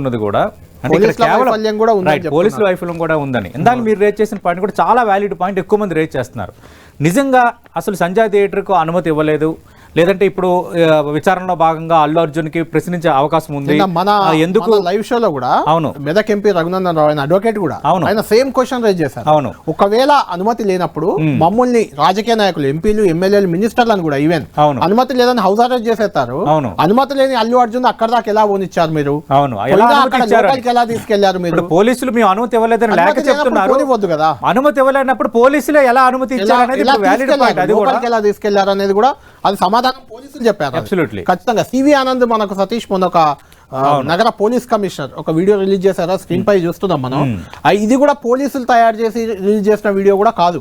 ఉన్నది కూడా. అంటే ఇక్కడ పోలీసుల కేవలం వైఫల్యం కూడా పోలీసుల వైఫల్యం కూడా ఉందని. ఇందాక మీరు రేట్ చేసిన పాయింట్ కూడా చాలా వ్యాలిడ్ పాయింట్ ఎక్కువ మంది రేట్ చేస్తున్నారు. నిజంగా అసలు సంజయ్ థియేటర్కు అనుమతి ఇవ్వలేదు. లేదంటే ఇప్పుడు విచారణలో భాగంగా అల్లు అర్జున్కి ప్రశ్నించే అవకాశం ఉంది. మన ఎందుకు? లైవ్ షోలో కూడా అవును. మెదక్ ఎంపీ రఘునందన్ రావు ఆయన అడ్వకేట్ కూడా అవును. ఆయన సేమ్ క్వశ్చన్ రైజ్ చేశారు. అవును. ఒకవేళ అనుమతి లేనప్పుడు మమ్మల్ని రాజకీయ నాయకులు ఎంపీలు ఎమ్మెల్యేలు మినిస్టర్లను కూడా ఈవెన్ అవును. అనుమతి లేదని హౌస్ అరెస్ట్ చేసేస్తారు. అవును. అనుమతి లేని అల్లు అర్జున్ అక్కడ దాకా ఎలా పోనిచ్చారు మీరు? అవును. ఎలా తీసుకెళ్ళారు మీరు? పోలీసులు మీ అనుమతి ఇవ్వలేదని లేక చెప్తున్నారు. కదా. అనుమతి ఇవ్వలేనప్పుడు పోలీసులే ఎలా అనుమతి ఇచ్చారు అనేది ఎలా తీసుకెళ్ళారు అనేది కూడా అది సమాధానం పోలీసులు చెప్పారు. ఖచ్చితంగా సివి ఆనంద్ మనకు సతీష్ మొన్న ఒక నగర పోలీస్ కమిషనర్ ఒక వీడియో రిలీజ్ చేశారా? స్క్రీన్ పై చూస్తున్నాం మనం. ఇది కూడా పోలీసులు తయారు చేసి రిలీజ్ చేసిన వీడియో కూడా కాదు.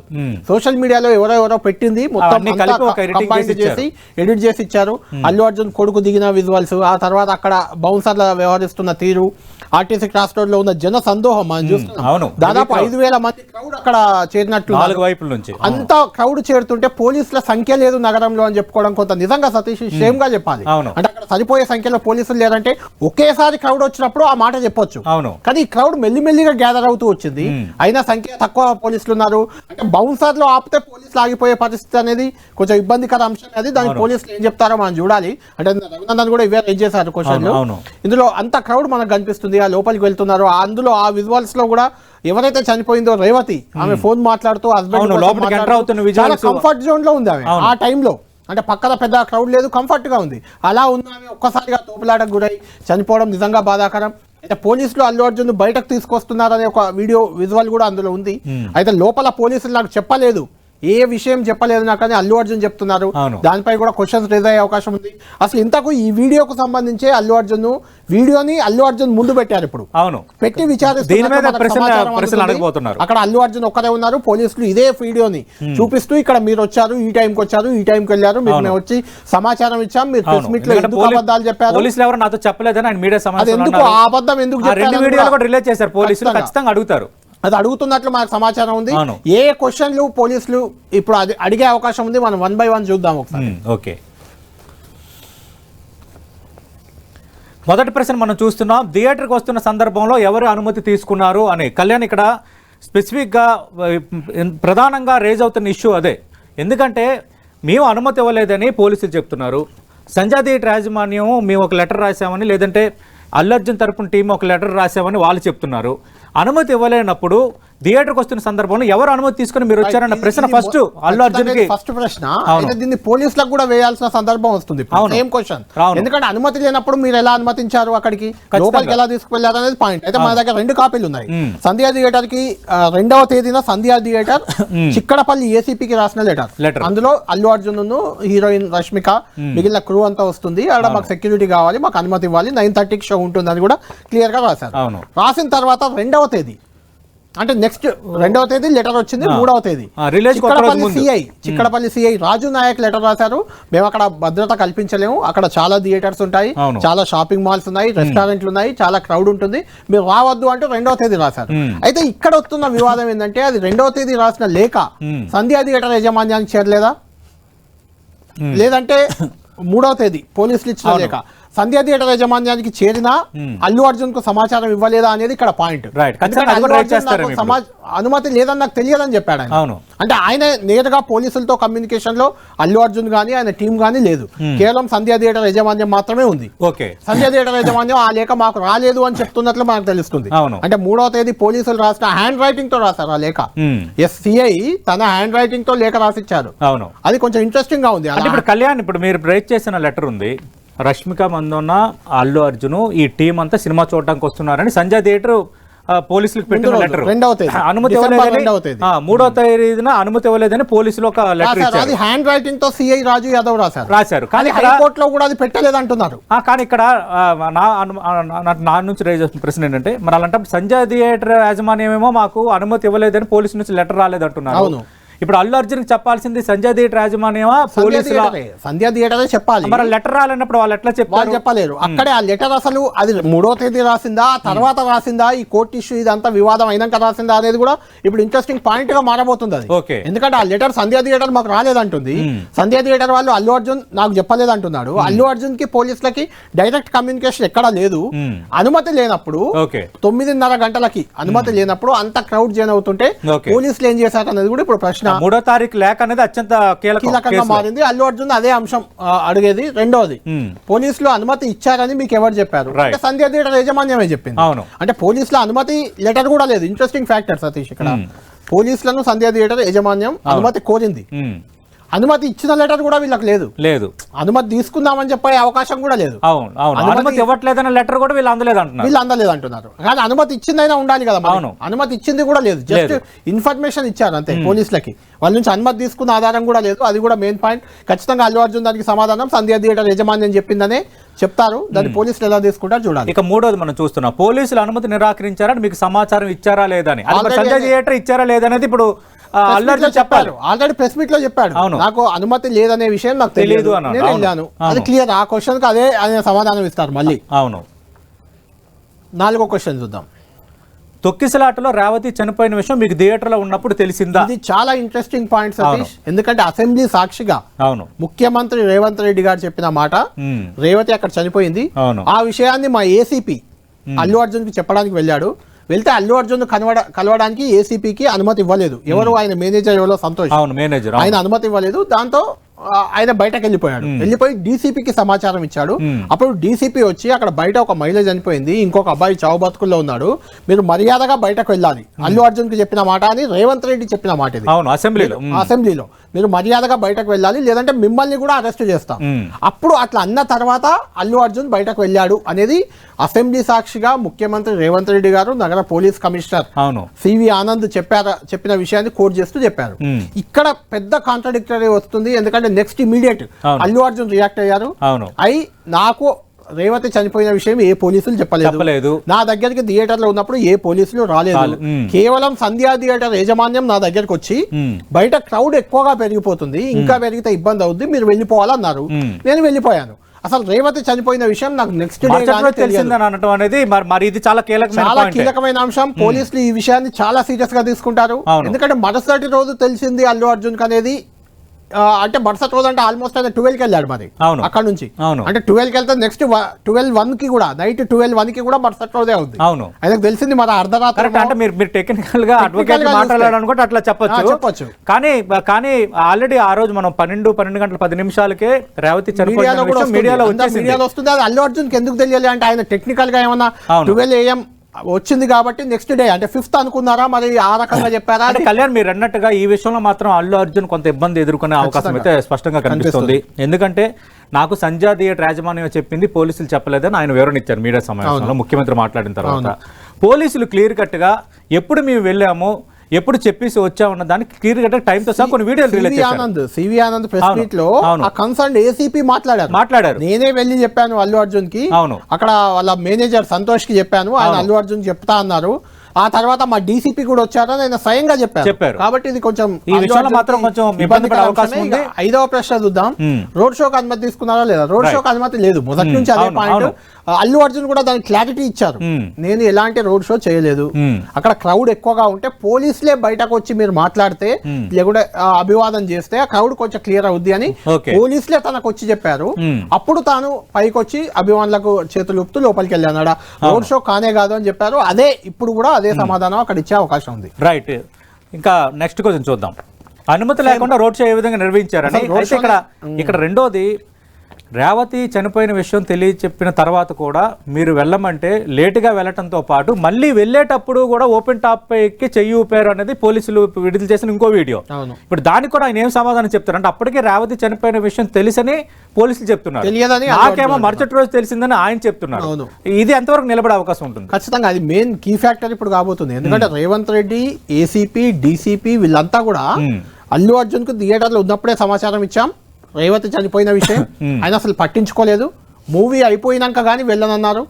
సోషల్ మీడియాలో ఎవరో ఎవరో పెట్టింది. మొత్తం చేసి ఎడిట్ చేసి ఇచ్చారు. అల్లు అర్జున్ కొడుకు దిగిన విజువల్స్ ఆ తర్వాత అక్కడ బౌన్సర్ల వ్యవహరిస్తున్న తీరు ఆర్టీసీ క్రాస్ రోడ్లో ఉన్న జన సందోహం మనం చూస్తున్నాం. దాదాపు ఐదు వేల మంది క్రౌడ్ అక్కడ చేరినట్లు నాలుగు వైపుల నుంచి. అంత క్రౌడ్ చేరుతుంటే పోలీసుల సంఖ్య లేదు నగరంలో అని చెప్పుకోవడం కొంత నిజంగా సతీష్ షేమ్గా చెప్పాలి. అంటే అక్కడ సరిపోయే సంఖ్యలో పోలీసులు లేరంటే ఒకేసారి క్రౌడ్ వచ్చినప్పుడు ఆ మాట చెప్పొచ్చు. అవును. కానీ ఈ క్రౌడ్ మెల్లిమెల్లిగా గ్యాదర్ అవుతూ వచ్చింది. అయినా సంఖ్య తక్కువ పోలీసులు ఉన్నారు. అంటే బౌన్సర్లో ఆపితే పోలీసులు ఆగిపోయే పరిస్థితి అనేది కొంచెం ఇబ్బందికర అంశం అది. దానికి పోలీసులు ఏం చెప్తారో మనం చూడాలి. అంటే రఘునందన్ కూడా ఇవే రేజ్ చేశారు క్వశ్చన్లు. ఇందులో అంత క్రౌడ్ మనకు కనిపిస్తుంది. ఆ లోపలికి వెళ్తున్నారు. అందులో ఆ విజువల్స్లో కూడా ఎవరైతే చనిపోయిందో రేవతి ఆమె ఫోన్ మాట్లాడుతూ హస్బెండ్ కంఫర్ట్ జోన్లో ఉంది ఆమె. ఆ టైంలో అంటే పక్కన పెద్ద క్రౌడ్ లేదు కంఫర్ట్గా ఉంది. అలా ఉన్న ఆమె ఒక్కసారిగా తోపులాటకు గురై చనిపోవడం నిజంగా బాధాకరం. అయితే పోలీసులు అల్లు అర్జున్ బయటకు తీసుకొస్తున్నారనే ఒక వీడియో విజువల్ కూడా అందులో ఉంది. అయితే లోపల పోలీసులు నాకు చెప్పలేదు. ఏ విషయం చెప్పలేదు నాకు అని అల్లు అర్జున్ చెప్తున్నారు. దానిపై కూడా క్వశ్చన్స్ రేజ్ అయ్యే అవకాశం ఉంది అసలు ఇంతకు ఈ వీడియోకు సంబంధించే అల్లు అర్జున్ వీడియోని అల్లు అర్జున్ ముందు పెట్టారు ఇప్పుడు అవును పెట్టి సమాచారం. అడగబోతున్నారు. అక్కడ అల్లు అర్జున్ ఒక్కరే ఉన్నారు పోలీసులు ఇదే వీడియోని చూపిస్తూ ఇక్కడ మీరు వచ్చారు ఈ టైంకి వచ్చారు ఈ టైంకి వెళ్ళారు అవును. మేము వచ్చి సమాచారం ఇచ్చాం మీరు ప్రెస్ మీట్లో ఎందుకు అబద్ధాలు చెప్పారు పోలీసులు ఎవరు నాతో చెప్పలేదని ఆయన మీడియా సమావేశంలో ఎందుకు. ఆ అబద్ధం ఎందుకు రిలీజ్ చేశారు పోలీసులు. ఖచ్చితంగా అడుగుతారు అది అడుగుతున్నట్లు మనకు సమాచారం ఉంది. ఏ క్వశ్చన్లు పోలీసులు ఇప్పుడు అది అడిగే అవకాశం ఉంది. మనం వన్ బై వన్ చూద్దాం ఒకసారి. ఓకే. మొదటి ప్రశ్న మనం చూస్తున్నాం. థియేటర్కి వస్తున్న సందర్భంలో ఎవరు అనుమతి తీసుకున్నారు అని. కళ్యాణ్ ఇక్కడ స్పెసిఫిక్గా ప్రధానంగా రేజ్ అవుతున్న ఇష్యూ అదే. ఎందుకంటే మేము అనుమతి ఇవ్వలేదని పోలీసులు చెప్తున్నారు. సంజయ్ థియేటర్ యాజమాన్యం మేము ఒక లెటర్ రాసామని లేదంటే అల్లు అర్జున్ తరపున టీం ఒక లెటర్ రాసామని వాళ్ళు చెప్తున్నారు. అనుమతి ఇవ్వలేనప్పుడు థియేటర్కి వస్తున్న సందర్భంలో ఎవరు అనుమతి తీసుకుని మీరు వచ్చారన్న ప్రశ్న ఫస్ట్ అల్లు అర్జున్కి ఫస్ట్ ప్రశ్న. దీన్ని పోలీసులకు కూడా వేయాల్సిన సందర్భం వస్తుంది. Same question. ఎందుకంటే అనుమతి లేనప్పుడు మీరు ఎలా అనుమతించారు అక్కడికి? లోపలికి ఎలా తీసుకువెళ్ళారు అనేది పాయింట్ అయితే మన దగ్గర రెండు కాపీలు ఉన్నాయి. సంధ్యా థియేటర్కి రెండవ తేదీన సంధ్యా థియేటర్ చిక్కడపల్లి ఏసీపీకి రాసిన లెటర్. Letter. అందులో అల్లు అర్జున్ హీరోయిన్ రష్మిక మిగిలిన క్రూ అంతా వస్తుంది. అక్కడ మాకు సెక్యూరిటీ కావాలి మాకు అనుమతి ఇవ్వాలి. నైన్ థర్టీకి షో ఉంటుంది అని కూడా క్లియర్గా రాశారు. రాసిన తర్వాత రెండవ తేదీ. అంటే నెక్స్ట్ రెండవ తేదీ లెటర్ వచ్చింది మూడవ తేదీ. Chikkadpally. CI Chikkadpally CI Raju Naik letter రాశారు. మేము అక్కడ భద్రత కల్పించలేము. అక్కడ చాలా థియేటర్స్ ఉంటాయి. చాలా షాపింగ్ మాల్స్ ఉన్నాయి రెస్టారెంట్లు ఉన్నాయి చాలా క్రౌడ్ ఉంటుంది. మీరు రావద్దు అంటే రెండవ తేదీ రాశారు. అయితే ఇక్కడ వస్తున్న వివాదం ఏంటంటే అది రెండవ తేదీ రాసిన లేఖ సంధ్యా థియేటర్ యాజమాన్యానికి చేరలేదా? లేదంటే మూడవ తేదీ పోలీసులు ఇచ్చిన లేఖ. సంధ్యా థియేటర్ యాజమాన్యానికి చేరినా అల్లు అర్జున్కు సమాచారం ఇవ్వలేదా అనేది ఇక్కడ పాయింట్. అనుమతి లేదని నాకు తెలియదని చెప్పాడు ఆయన. అవును. అంటే ఆయన నేరుగా పోలీసులతో కమ్యూనికేషన్లో అల్లు అర్జున్ గానీ ఆయన టీం గానీ లేదు. కేవలం సంధ్యా థియేటర్ యాజమాన్యం మాత్రమే ఉంది. ఓకే. సంధ్యా థియేటర్ యాజమాన్యం ఆ లేఖ మాకు రాలేదు అని చెప్తున్నట్లు మనకు తెలుస్తుంది. అంటే మూడవ తేదీ పోలీసులు రాసిన హ్యాండ్ రైటింగ్తో రాశారు ఆ లేఖ. ఎస్సీఐ తన హ్యాండ్ రైటింగ్తో లేఖ రాసిచ్చారు. అవును. అది కొంచెం ఇంట్రెస్టింగ్గా ఉంది. అంటే ఇప్పుడు కళ్యాణ్ ఇప్పుడు మీరు బ్రేక్ చేసిన లెటర్ ఉంది. రష్మిక మందన్న అల్లు అర్జున్ ఈ టీం అంతా సినిమా చూడడానికి వస్తున్నారని సంజయ్ థియేటర్ పోలీసులకు పెట్టిన లెటర్. అనుమతి ఇవ్వలేదని మూడో తేదీన అనుమతి ఇవ్వలేదని పోలీసులు ఒక లెటర్ ఇచ్చారు. హ్యాండ్ రైటింగ్తో సిఐ రాజు యాదవ్ రాశారు. రాశారు. కానీ కానీ ఇక్కడ హైకోర్టు లో కూడా అది పెట్టలేదంటున్నారు. ఆ, కానీ ఇక్కడ నా నా- నుంచి రేజ్ చేసిన ప్రశ్న ఏంటంటే మరి అలాంటి సంజయ్ థియేటర్ యాజమాన్యం ఏమో మాకు అనుమతి ఇవ్వలేదని పోలీసు నుంచి లెటర్ రాలేదంటున్నారు. అవును. ఇప్పుడు అల్లు అర్జున్ చెప్పాల్సింది సంజయ్ థియేటర్ యాజమాన్యమా? పోలీసుల? సంధ్యా థియేటరే చెప్పాలి. మరి లెటర్ రాలేనప్పుడు వాళ్ళు ఎట్లా చెప్పారు? చెప్పలేరు అక్కడే ఆ లెటర్ అసలు అది మూడో తేదీ రాసిందా తర్వాత రాసిందా ఈ కోర్టు ఇష్యూ ఇదంతా వివాదం అయినాక రాసిందా అనేది కూడా ఇప్పుడు ఇంట్రెస్టింగ్ పాయింట్గా మారబోతుంది అది. ఓకే. ఎందుకంటే ఆ లెటర్ సంధ్యా థియేటర్ మాకు రాలేదంటుంది. సంధ్యా థియేటర్ వాళ్ళు అల్లు అర్జున్ నాకు చెప్పలేదు అంటున్నాడు అల్లు అర్జున్కి పోలీసులకి డైరెక్ట్ కమ్యూనికేషన్ ఎక్కడా లేదు. అనుమతి లేనప్పుడు తొమ్మిదిన్నర గంటలకి అనుమతి లేనప్పుడు అంత క్రౌడ్ జైన్ అవుతుంటే. పోలీసులు ఏం చేశారు అనేది కూడా ఇప్పుడు ప్రశ్న ఆ మూడో తారీఖు లేఖ అనేది అత్యంత కీలకం కీలకంగా. మారింది అల్లు అర్జున్ అదే అంశం అడిగేది రెండోది. పోలీసులు అనుమతి ఇచ్చారని మీకు ఎవరు చెప్పారు. అంటే సంధ్య థియేటర్ యాజమాన్యమే చెప్పింది అవును. అంటే పోలీసుల అనుమతి లెటర్ కూడా లేదు ఇంట్రెస్టింగ్ ఫ్యాక్టర్ సతీష్ ఇక్కడ. పోలీసులను సంధ్య థియేటర్ యాజమాన్యం అనుమతి కోరింది. అనుమతి ఇచ్చిన లెటర్ కూడా వీళ్ళకి లేదు. లేదు. అనుమతి తీసుకుందామని చెప్పే అవకాశం కూడా లేదు. అవును అవును. అనుమతి- ఇవ్వట్లేదన్న లెటర్ కూడా వీళ్ళు అందలేదు అంటున్నారు. వీళ్ళు అందలేదు అంటున్నారు. కానీ అనుమతి ఇచ్చిందైనా ఉండాలి కదా. అవును. అనుమతి ఇచ్చింది కూడా లేదు. జస్ట్. ఇన్ఫర్మేషన్ ఇచ్చారు అంతే పోలీసులకి. వాళ్ళ నుంచి అనుమతి తీసుకున్న ఆధారం కూడా లేదు. అది కూడా మెయిన్ పాయింట్ ఖచ్చితంగా అల్లు అర్జున్ దానికి సమాధానం సంధ్యా థియేటర్ యజమాని అని చెప్పిందనే చెప్తారు. దాన్ని పోలీసులు ఎలా తీసుకుంటారు చూడాలి. ఇక మూడోది మనం చూస్తున్నాం. పోలీసులు అనుమతి నిరాకరించారని మీకు సమాచారం ఇచ్చారా లేదని థియేటర్ ఇచ్చారా లేదనేది ఇప్పుడు ఆ, అల్లు అర్జున్ చెప్పారు. ఆల్రెడీ ప్రెస్ మీట్లో చెప్పాడు. అవును. నాకు అనుమతి లేదనే విషయం నాకు తెలియదు. నేను. వెళ్ళాను అది. క్లియర్ ఆ క్వశ్చన్కి అదే ఆయన సమాధానం ఇస్తారు మళ్ళీ. అవును. నాలుగో క్వశ్చన్ చూద్దాం. తొక్కిసలాటలో రేవతి చనిపోయిన విషయం మీకు థియేటర్లో ఉన్నప్పుడు తెలిసిందా? ఇది చాలా ఇంట్రెస్టింగ్ పాయింట్ సతీష్. ఎందుకంటే అసెంబ్లీ సాక్షిగా అవును. ముఖ్యమంత్రి రేవంత్ రెడ్డి గారు చెప్పిన మాట. రేవతి అక్కడ చనిపోయింది. ఆ విషయాన్ని మా ఏసీపీ అల్లు అర్జున్కి చెప్పడానికి వెళ్ళాడు. వెళ్తే అల్లు అర్జున్ కలవడ కలవడానికి ఏసీపీకి అనుమతి ఇవ్వలేదు. ఎవరు ఆయన మేనేజర్ ఎవరో సంతోష్. అవును మేనేజర్ ఆయన అనుమతి ఇవ్వలేదు. దాంతో ఆయన బయటకు వెళ్ళిపోయాడు వెళ్ళిపోయి డీసీపీకి సమాచారం ఇచ్చాడు. అప్పుడు డీసీపీ వచ్చి అక్కడ బయట ఒక మహిళ చనిపోయింది. ఇంకొక అబ్బాయి చావు బతుకుల్లో ఉన్నాడు. మీరు మర్యాదగా బయటకు వెళ్ళాలి. అల్లు అర్జున్కి చెప్పిన మాట అని రేవంత్ రెడ్డి చెప్పిన మాట ఇది. అసెంబ్లీలో. అసెంబ్లీలో. మీరు మర్యాదగా బయటకు వెళ్ళాలి లేదంటే మిమ్మల్ని కూడా అరెస్ట్ చేస్తాం. అప్పుడు అట్లా అన్న తర్వాత అల్లు అర్జున్ బయటకు వెళ్ళాడు అనేది అసెంబ్లీ సాక్షిగా ముఖ్యమంత్రి రేవంత్ రెడ్డి గారు నగర పోలీస్ కమిషనర్ అవును. సివి ఆనంద్ చెప్పార చెప్పిన విషయాన్ని కోట్ చేస్తూ చెప్పారు. ఇక్కడ పెద్ద కాంట్రడిక్టరీ వస్తుంది. ఎందుకంటే next immediate. Allu Arjun react అయ్యారు. అవును. అయి నాకు రేవతి చనిపోయిన విషయం ఏ పోలీసులు చెప్పలేదు. చెప్పలేదు. నా దగ్గరికి థియేటర్లో ఉన్నప్పుడు ఏ పోలీసులు రాలేదు. కేవలం సంధ్యా థియేటర్ యాజమాన్యం నా దగ్గరకు వచ్చి. బయట క్రౌడ్ ఎక్కువగా పెరిగిపోతుంది ఇంకా పెరిగితే ఇబ్బంది అవుద్ది మీరు వెళ్ళిపోవాలన్నారు. నేను వెళ్ళిపోయాను. అసలు రేవతి చనిపోయిన విషయం నాకు నెక్స్ట్ డే. తెలిసిందని అనటం అనేది మరి ఇది చాలా కీలకమైన చాలా కీలకమైన అంశం. పోలీసులు ఈ విషయాన్ని చాలా సీరియస్గా తీసుకుంటారు. ఎందుకంటే మరుసటి రోజు తెలిసింది అల్లు అర్జున్ అనేది అంటే మరుసటి రోజు అంటే ఆల్మోస్ట్ ఆయన ట్వెల్వ్కి వెళ్ళాడు మరి అవును. అక్కడ నుంచి అవును. అంటే ట్వెల్వ్కి వెళ్తే నెక్స్ట్ ట్వెల్వ్ వన్కి కూడా నైట్ ట్వెల్వ్ వన్కి కూడా మరుసటి రోజే అవుతుంది అవును ఆయనకు తెలిసింది మరి అర్ధరాత్రి కరెక్ట్ అంటే మీరు మీరు టెక్నికల్గా అడ్వకేట్ మాట్లాడాలనుకుంటే అట్లా చెప్పొచ్చు చెప్పొచ్చు. కానీ కానీ ఆల్రెడీ ఆ రోజు మనం పన్నెండు పన్నెండు గంటల పది నిమిషాలకే రేవతి చనిపోయిన మీడియాలో వస్తుంది. మీడియాలో అది అల్లు అర్జున్ ఎందుకు తెలియాలి అంటే ఆయన టెక్నికల్గా ఏమన్నా. ట్వెల్వ్ ఏఎం వచ్చింది కాబట్టి నెక్స్ట్ డే అంటే ఫిఫ్త్ అనుకున్నారా మరి ఆ రకంగా చెప్పారా? అంటే కళ్యాణ్ మీరు అన్నట్టుగా ఈ విషయంలో మాత్రం అల్లు అర్జున్ కొంత ఇబ్బంది ఎదుర్కొనే అవకాశం అయితే స్పష్టంగా కనిపిస్తుంది. ఎందుకంటే నాకు సంజయ్ థియేటర్ యాజమాన్యం చెప్పింది పోలీసులు చెప్పలేదని ఆయన వివరణ ఇచ్చారు మీడియా సమావేశంలో ముఖ్యమంత్రి మాట్లాడిన తర్వాత. పోలీసులు క్లియర్ కట్గా ఎప్పుడు మేము వెళ్ళాము ఎప్పుడు చెప్పేసి వచ్చామన్న దానికి క్లియర్ కట్ టైంతో సహా కొన్ని వీడియోలు release Anand CV Anand press. మీట్లో. ఆ కన్సర్న్ ఏసీపీ మాట్లాడారు మాట్లాడారు నేనే వెళ్ళి చెప్పాను అల్లు అర్జున్కి అవును. అక్కడ వాళ్ళ మేనేజర్ సంతోష్కి చెప్పాను ఆయన. అల్లు అర్జున్ చెప్తా అన్నారు ఆ తర్వాత మా డీసీపీ కూడా వచ్చారని ఆయన స్వయంగా చెప్పారు చెప్పారు. కాబట్టి ఇది కొంచెం ఈ విషయంలో మాత్రం కొంచెం ఇబ్బంది అవకాశం. ఉంది. ఐదవ ప్రశ్న చూద్దాం. రోడ్ షోకి అనుమతి తీసుకున్నారా లేదా రోడ్ షోకి అనుమతి లేదు మొదటి నుంచి అదే పాయింట్. అల్లు అర్జున్ కూడా దానికి క్లారిటీ ఇచ్చారు. నేను ఎలాంటి రోడ్ షో చేయలేదు. అక్కడ క్రౌడ్ ఎక్కువగా ఉంటే పోలీసులే బయటకు వచ్చి మీరు మాట్లాడితే లేకుంటే అభివాదం చేస్తే ఆ క్రౌడ్ కొంచెం క్లియర్ అవుద్ది అని. పోలీసులే తనకు వచ్చి చెప్పారు. అప్పుడు తాను పైకి వచ్చి అభిమానులకు చేతులు ఊపుతూ లోపలికి వెళ్ళాడు రోడ్ షో కానే కాదు అని చెప్పారు అదే ఇప్పుడు కూడా అదే సమాధానం అక్కడ ఇచ్చే అవకాశం ఉంది. రైట్ ఇంకా నెక్స్ట్ క్వశ్చన్ చూద్దాం. అనుమతి లేకుండా రోడ్ షో ఏ విధంగా నిర్వహించారని ఇక్కడ ఇక్కడ రెండోది రేవతి చనిపోయిన విషయం తెలియ చెప్పిన తర్వాత కూడా మీరు వెళ్ళమంటే లేటుగా వెళ్ళటంతో పాటు మళ్ళీ వెళ్ళేటప్పుడు కూడా ఓపెన్ టాప్ ఎక్కి చెయ్యి ఊపారు అనేది పోలీసులు విడుదల చేసిన ఇంకో వీడియో. అవును. ఇప్పుడు దానికి కూడా ఆయన ఏం సమాధానం చెప్తారు? అంటే అప్పటికే రేవతి చనిపోయిన విషయం తెలుసని పోలీసులు చెప్తున్నారు. నాకేమో మరుసటి రోజు తెలిసిందని ఆయన చెప్తున్నారు. అవును. ఇది ఎంతవరకు నిలబడే అవకాశం ఉంటుంది? ఖచ్చితంగా అది మెయిన్ కీ ఫ్యాక్టర్ ఇప్పుడు కాబోతుంది. ఎందుకంటే రేవంత్ రెడ్డి ఏసీపీ డీసీపీ వీళ్ళంతా కూడా. అల్లు అర్జున్కు థియేటర్లో ఉన్నప్పుడే సమాచారం ఇచ్చాం. రేవతి చనిపోయిన విషయం ఆయన అసలు పట్టించుకోలేదు మూవీ అయిపోయినాక కానీ వెళ్ళనన్నారు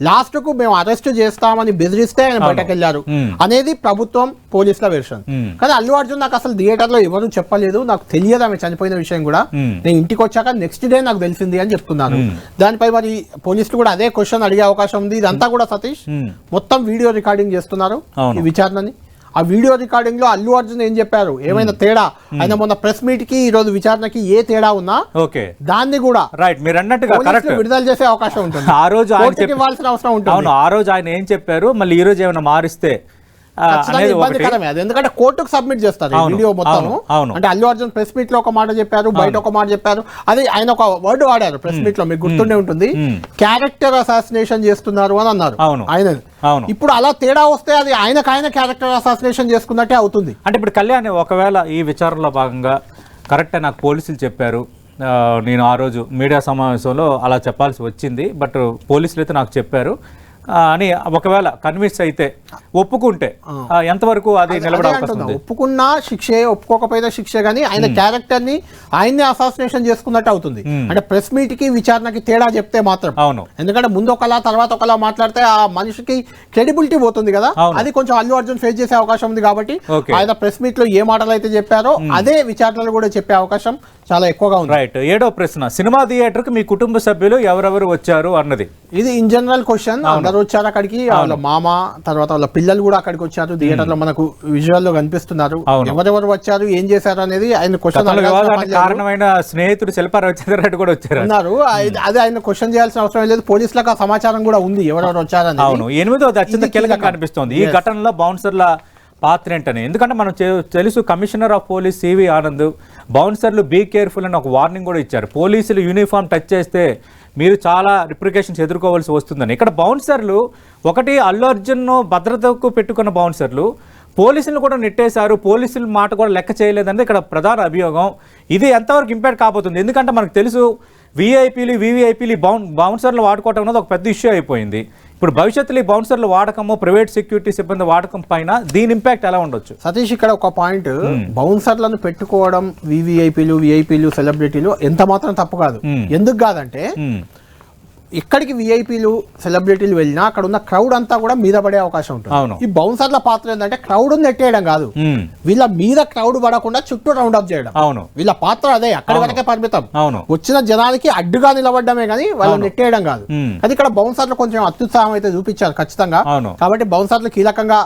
లాస్ట్కు మేము అరెస్ట్ చేస్తామని బెదిరిస్తే ఆయన బయటకు వెళ్ళారు. అనేది ప్రభుత్వం పోలీసుల వెర్షన్. కానీ అల్లు అర్జున్ నాకు అసలు థియేటర్లో ఎవరు చెప్పలేదు నాకు తెలియదు ఆమె చనిపోయిన విషయం కూడా. నేను ఇంటికి వచ్చాక నెక్స్ట్ డే నాకు తెలిసింది అని చెప్తున్నారు మ్మ్. దానిపై మరి పోలీసులు కూడా అదే క్వశ్చన్ అడిగే అవకాశం ఉంది ఇదంతా కూడా సతీష్. మొత్తం వీడియో రికార్డింగ్ చేస్తున్నారు. ఈ విచారణని ఆ వీడియో రికార్డింగ్లో అల్లు అర్జున్ ఏం చెప్పారు? ఏమైనా తేడా? ఆయన మొన్న ప్రెస్ మీట్కి ఈ రోజు విచారణకి ఏ తేడా ఉన్నా ఓకే. దాన్ని కూడా రైట్ మీరు అన్నట్టుగా కరెక్ట్ విడుదల చేసే అవకాశం ఉంటుంది. ఆ రోజు ఆయన ఇవ్వాల్సిన అవసరం ఉంటుంది. అవును ఆ రోజు ఆయన ఏం చెప్పారు? మళ్ళీ ఈ రోజు ఏమైనా మారిస్తే అనేది ఒకటి. ఇబ్బందికరమే అది. ఎందుకంటే కోర్టుకు సబ్మిట్ చేస్తారు వీడియో మొత్తం. అంటే అల్లు అర్జున్ ప్రెస్ మీట్లో ఒక మాట చెప్పారు బయట ఒక మాట చెప్పారు. అది ఆయన ఒక వర్డ్ వాడారు ప్రెస్ మీట్లో మీకు గుర్తుండే ఉంటుంది. క్యారెక్టర్ అసాసినేషన్ చేస్తున్నారు అని అన్నారు. ఆయన ఇప్పుడు అలా తేడా వస్తే అది ఆయనకు ఆయన క్యారెక్టర్ అసాసినేషన్ చేసుకున్నట్టే అవుతుంది. అంటే ఇప్పుడు కళ్యాణ్ ఒకవేళ ఈ విచారణలో భాగంగా కరెక్టే నాకు పోలీసులు చెప్పారు. నేను ఆ రోజు మీడియా సమావేశంలో అలా చెప్పాల్సి వచ్చింది. బట్ పోలీసులు అయితే నాకు చెప్పారు. అని ఒకవేళ కన్విన్స్ అయితే ఒప్పుకుంటే ఎంతవరకు అది నిలబడే అదే అవకాశం అంటున్నా. ఉంది? ఒప్పుకున్నా శిక్షే ఒప్పుకోకపోయినా శిక్షే కానీ ఆయన క్యారెక్టర్ని ఆయన్నే అసాసినేషన్ చేసుకున్నట్టు అవుతుంది. అంటే ప్రెస్ మీట్కి విచారణకి తేడా చెప్తే మాత్రం. అవును. ఎందుకంటే ముందు ఒకలా తర్వాత ఒకలా మాట్లాడితే ఆ మనిషికి క్రెడిబిలిటీ పోతుంది కదా. అది కొంచెం అల్లు అర్జున్ ఫేస్ చేసే అవకాశం ఉంది కాబట్టి. ఆయన ప్రెస్ మీట్లో ఏ మాటలు అయితే చెప్పారో అదే విచారణలో కూడా చెప్పే అవకాశం చాలా ఎక్కువగా ఉంది. రైట్ ఏడో ప్రశ్న. సినిమా థియేటర్కి మీ కుటుంబ సభ్యులు ఎవరెవరు వచ్చారు అన్నది? ఇది ఇన్ జనరల్ క్వశ్చన్ అందరు వచ్చారు అక్కడికి. వాళ్ళ మామ తర్వాత వాళ్ళ పిల్లలు కూడా అక్కడికి వచ్చారు. థియేటర్లో మనకు విజువల్లో కనిపిస్తున్నారు. ఎవరెవరు వచ్చారు ఏం చేశారు అనేది ఆయన క్వశ్చన్ కారణమైన స్నేహితుడు శిల్పా రవిచంద్ర రెడ్డి కూడా వచ్చారు. ఉన్నారు. అది- ఆయన క్వశ్చన్ చేయాల్సిన అవసరం లేదు. పోలీసులకు ఆ సమాచారం కూడా ఉంది. ఎవరెవరు వచ్చారని అవును. ఎనిమిదోది అత్యంత కీలకంగా కీలకం. అనిపిస్తోంది ఈ. ఘటనలో బౌన్సర్ల పాత్ర ఏంటని ఎందుకంటే మనం తెలుసు commissioner of police CV Anand బౌన్సర్లు be careful అని ఒక వార్నింగ్ కూడా ఇచ్చారు. పోలీసులు యూనిఫామ్ టచ్ చేస్తే మీరు చాలా రిప్రికేషన్స్ ఎదుర్కోవాల్సి వస్తుందని. ఇక్కడ బౌన్సర్లు ఒకటి అల్లు అర్జున్ భద్రతకు పెట్టుకున్న బౌన్సర్లు పోలీసులు కూడా నెట్టేశారు. పోలీసుల మాట కూడా లెక్క చేయలేదంటే ఇక్కడ ప్రధాన అభియోగం. ఇది ఎంతవరకు ఇంపాక్ట్ కాబోతుంది? ఎందుకంటే మనకు తెలుసు విఐపీలు వివిఐపీలు బౌన్ బౌన్సర్లు వాడుకోవటం అనేది ఒక పెద్ద ఇష్యూ అయిపోయింది. ఇప్పుడు భవిష్యత్తులో ఈ బౌన్సర్లు వాడకము ప్రైవేట్ సెక్యూరిటీ సిబ్బంది వాడకం పైన దీని ఇంపాక్ట్ ఎలా ఉండొచ్చు? సతీష్ ఇక్కడ ఒక పాయింట్ బౌన్సర్లను పెట్టుకోవడం వివిఐపీలు విఐపీలు సెలబ్రిటీలు ఎంత మాత్రం తప్పు కాదు. Hmm. ఎందుకు కాదంటే ఉమ్, ఎక్కడికి విఐపీలు సెలబ్రిటీలు వెళ్ళినా అక్కడ ఉన్న క్రౌడ్ అంతా కూడా మీద పడే అవకాశం ఉంటుంది. అవును. ఈ బౌన్సర్ల పాత్ర ఏంటంటే క్రౌడ్ నెట్టేయడం కాదు. వీళ్ళ మీద క్రౌడ్ పడకుండా చుట్టూ రౌండ్ అప్ చేయడం. అవును. వీళ్ళ పాత్ర అదే అక్కడి. వరకే పరిమితం. అవును. వచ్చిన జనానికి అడ్డుగా నిలబడమే కానీ వాళ్ళని అవును. నెట్టేయడం కాదు. అది ఇక్కడ బౌన్సర్లు కొంచెం అత్యుత్సాహం అయితే చూపించారు ఖచ్చితంగా. కాబట్టి బౌన్సర్లు కీలకంగా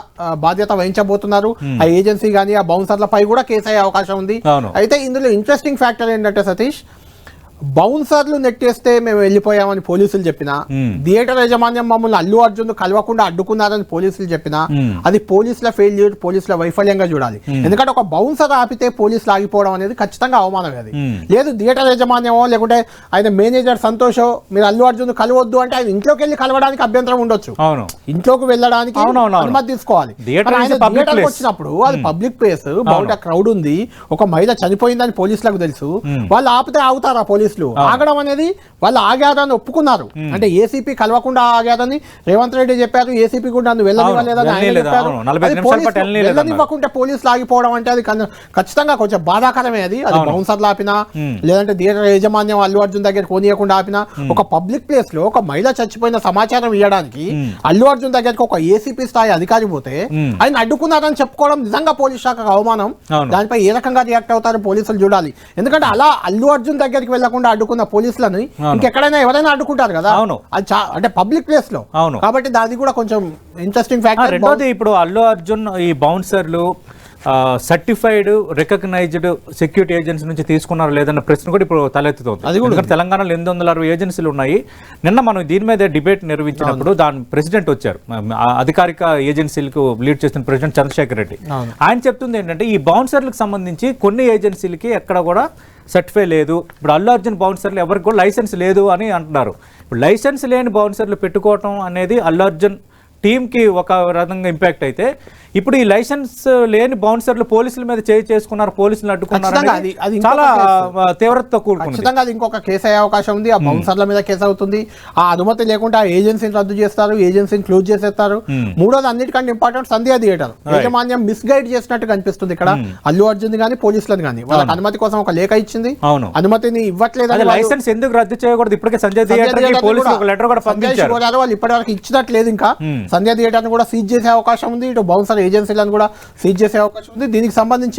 బాధ్యత వహించబోతున్నారు. ఆ ఏజెన్సీ కానీ ఆ బౌన్సర్ల పై కూడా కేసు అయ్యే అవకాశం ఉంది. అయితే ఇందులో ఇంట్రెస్టింగ్ ఫ్యాక్టర్ ఏంటంటే సతీష్ బౌన్సర్లు నెట్టేస్తే మేము వెళ్ళిపోయామని పోలీసులు చెప్పినా. థియేటర్ యాజమాన్యం మమ్మల్ని అల్లు అర్జున్ కలవకుండా అడ్డుకున్నారని పోలీసులు చెప్పినా. అది పోలీసుల ఫెయిల్యూర్ పోలీసుల వైఫల్యంగా చూడాలి ఎందుకంటే ఒక బౌన్సర్ ఆపితే పోలీసులు ఆగిపోవడం అనేది ఖచ్చితంగా అవమానం అది. లేదు థియేటర్ యాజమాన్యమో లేకుంటే ఆయన మేనేజర్ సంతోషో మీరు అల్లు అర్జున్ కలవద్దు అంటే ఆయన ఇంట్లోకి వెళ్ళి కలవడానికి అభ్యంతరం ఉండొచ్చు ఇంట్లోకి వెళ్ళడానికి. అనుమతి తీసుకోవాలి. వచ్చినప్పుడు అది పబ్లిక్ ప్లేస్ బయట క్రౌడ్ ఉంది ఒక మహిళ చనిపోయిందని పోలీసులకు తెలుసు వాళ్ళు ఆపితే ఆగుతారా పోలీసులు ఆగడం అనేది వాళ్ళు ఆగారని ఒప్పుకున్నారు అంటే ఏసీపీ కలవకుండా ఆగారని రేవంత్ రెడ్డి చెప్పారు ఏసీపీ కూడా నన్ను వెళ్ళనివ్వలేదని ఆయన. చెప్పారు పోలీసులు. వెళ్ళనివ్వకుంటే ఆగిపోవడం అంటే అది ఖచ్చితంగా కొంచెం బాధాకరమే అది అది. బౌన్సర్లు ఆపినా. లేదంటే థియేటర్ యాజమాన్యం అల్లు అర్జున్ దగ్గర కొనియకుండా ఆపినా ఒక పబ్లిక్ ప్లేస్లో ఒక మహిళ చచ్చిపోయిన సమాచారం ఇవ్వడానికి. అల్లు అర్జున్ దగ్గరికి ఒక ఏసీపీ స్థాయి అధికారి పోతే. ఆయన అడ్డుకున్నారని చెప్పుకోవడం నిజంగా పోలీస్ శాఖకు అవమానం. దానిపై ఏ రకంగా రియాక్ట్ అవుతారో పోలీసులు చూడాలి ఎందుకంటే అలా అల్లు అర్జున్ దగ్గరికి వెళ్ళకుండా అడ్డుకున్న పోలీసులను. ఇంకెక్కడైనా ఎవరైనా అడ్డుకుంటారు కదా అవును. అది అంటే పబ్లిక్ ప్లేస్లో అవును. కాబట్టి దాది కూడా కొంచెం ఇంట్రెస్టింగ్ ఫ్యాక్టర్ రెండోది ఇప్పుడు అల్లు అర్జున్ ఈ బౌన్సర్లు సర్టిఫైడ్ రికగ్నైజ్డ్ సెక్యూరిటీ ఏజెన్సీ నుంచి తీసుకున్నారు లేదన్న ప్రశ్న కూడా ఇప్పుడు తలెత్తుతోంది. అది కూడా తెలంగాణలో ఎనిమిది వందల అరవై ఏజెన్సీలు ఉన్నాయి. నిన్న మనం దీని మీద డిబేట్ నిర్వహించినప్పుడు దాని ప్రెసిడెంట్ వచ్చారు. అధికారిక ఏజెన్సీలకు లీడ్ చేసిన ప్రెసిడెంట్ చంద్రశేఖర్ రెడ్డి. ఆయన చెప్తుంది ఏంటంటే ఈ బౌన్సర్లకు సంబంధించి కొన్ని ఏజెన్సీలకి ఎక్కడ కూడా సర్టిఫై లేదు. ఇప్పుడు అల్లు అర్జున్ బౌన్సర్లు ఎవరికి కూడా లైసెన్స్ లేదు అని అంటున్నారు. ఇప్పుడు లైసెన్స్ లేని బౌన్సర్లు పెట్టుకోవటం అనేది అల్లు అర్జున్ టీంకి ఒక రకంగా ఇంపాక్ట్ అయితే ఇప్పుడు ఈ లైసెన్స్ లేని బౌన్సర్లు పోలీసుల మీద చేయి చేసుకున్నారు పోలీసులు అడ్డుకున్నారు చాలా తీవ్రతతో కూడుకున్నది. ఖచ్చితంగా అది ఇంకొక కేసు అయ్యే అవకాశం ఉంది. ఆ బౌన్సర్ల మీద కేసు అవుతుంది. ఆ అనుమతి లేకుండా ఆ ఏజెన్సీని రద్దు చేస్తారు ఏజెన్సీని క్లోజ్ చేసేస్తారు. మూడోది అన్నిటికంటే ఇంపార్టెంట్ సంధ్యా థియేటర్. యాజమాన్యం మిస్గైడ్ చేసినట్టు కనిపిస్తుంది ఇక్కడ. అల్లు అర్జున్ గానీ పోలీసులను కానీ వాళ్ళకి అనుమతి కోసం ఒక లేఖ ఇచ్చింది. అనుమతిని వాళ్ళు- లైసెన్స్ ఎందుకు రద్దు చేయకూడదు? ఇప్పటికే సంజయ్ సంధ్యా థియేటర్ పోలీసులు ఒక లెటర్ కూడా పంపించారు. వాళ్ళు ఇప్పటివరకు ఇచ్చినట్లేదు ఇంకా. సంధ్యా థియేటర్ని కూడా సీజ్ చేసే అవకాశం ఉంది. ఇటు బౌన్సర్ ఏజెన్సీలను కూడా సీజ్ చేసే అవకాశం ఉంది. దీనికి సంబంధించి